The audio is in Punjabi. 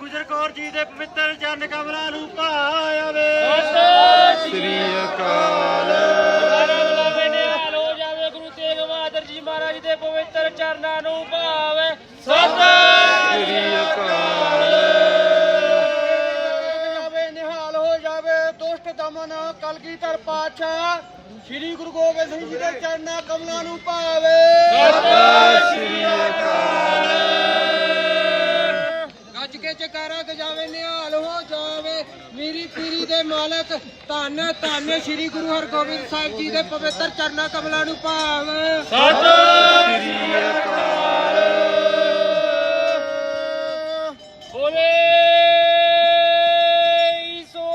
ਪਵਿੱਤਰ ਚਰਨ ਕਮਲਾਂ ਨੂੰ ਭਾਵੇ ਸ੍ਰੀ ਅਕਾਲ ਨਿਹਾਲ ਹੋ ਜਾਵੇ ਗੁਰੂ ਤੇਗ ਬਹਾਦਰ ਜੀ ਮਹਾਰਾਜ ਦੇ ਪਵਿੱਤਰ ਚਰਨਾਂ ਨੂੰ ਭਾਵੇ ਸ੍ਰੀ ਅਕਾਲ। ਜਾਵੇ ਨਿਹਾਲ ਹੋ ਜਾਵੇ ਦੁਸ਼ਟ ਦਮਨ ਕਲਗੀਧਰ ਪਾਤਸ਼ਾਹ ਸ੍ਰੀ ਗੁਰੂ ਗੋਬਿੰਦ ਸਿੰਘ ਜੀ ਦੇ ਚਰਨਾਂ ਕਮਲਾਂ ਨੂੰ ਭਾਵੇ ਸ੍ਰੀ ਕੇ ਚਕਾਰਾ ਗਜਾਵੇ ਨਿਹਾਲ ਹੋ ਜਾਵੇ। ਮੇਰੀ ਪੀਰੀ ਦੇ ਮਾਲਕ ਧੰਨ ਧੰਨ ਸ੍ਰੀ ਗੁਰੂ ਹਰਗੋਬਿੰਦ ਸਾਹਿਬ ਜੀ ਦੇ ਪਵਿੱਤਰ ਚਰਨਾਂ ਕਮਲਾਂ ਨੂੰ ਭਾਵੇ। ਸ੍ਰੀ ਅਕਾਲ। ਬੋਲੇ ਸੋ